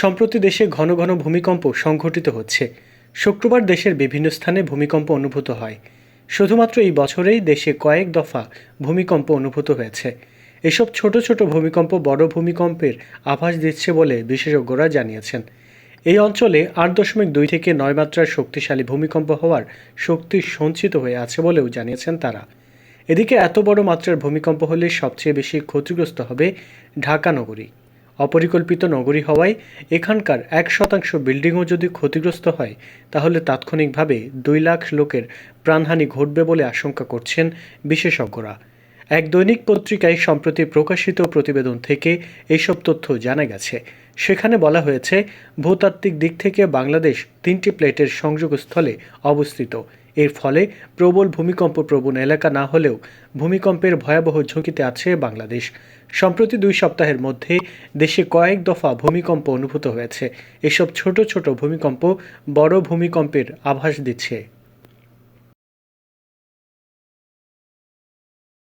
সম্প্রতি দেশে ঘন ঘন ভূমিকম্প সংঘটিত হচ্ছে। শুক্রবার দেশের বিভিন্ন স্থানে ভূমিকম্প অনুভূত হয়। শুধুমাত্র এই বছরেই দেশে কয়েক দফা ভূমিকম্প অনুভূত হয়েছে। এসব ছোট ছোট ভূমিকম্প বড় ভূমিকম্পের আভাস দিচ্ছে বলে বিশেষজ্ঞরা জানিয়েছেন। এই অঞ্চলে আট দশমিক দুই থেকে নয় মাত্রার শক্তিশালী ভূমিকম্প হওয়ার শক্তি সঞ্চিত হয়ে আছে বলেও জানিয়েছেন তারা। এদিকে এত বড় মাত্রার ভূমিকম্প হলে সবচেয়ে বেশি ক্ষতিগ্রস্ত হবে ঢাকা নগরী। অপরিকল্পিত নগরী হওয়ায় এখানকার এক শতাংশ বিল্ডিংও যদি ক্ষতিগ্রস্ত হয়, তাহলে তাৎক্ষণিকভাবে দুই লাখ লোকের প্রাণহানি ঘটবে বলে আশঙ্কা করছেন বিশেষজ্ঞরা। এক দৈনিক পত্রিকায় সম্প্রতি প্রকাশিত প্রতিবেদন থেকে এসব তথ্য জানা গেছে। সেখানে বলা হয়েছে, ভূতাত্ত্বিক দিক থেকে বাংলাদেশ তিনটি প্লেটের সংযোগস্থলে অবস্থিত। এর ফলে প্রবল ভূমিকম্প প্রবণ এলাকা না হলেও ভূমিকম্পের ভয়াবহ ঝুঁকিতে আছে বাংলাদেশ। সম্প্রতি দুই সপ্তাহের মধ্যে দেশে কয়েক দফা ভূমিকম্প অনুভূত হয়েছে। এসব ছোট ছোট ভূমিকম্প বড় ভূমিকম্পের আভাস দিচ্ছে।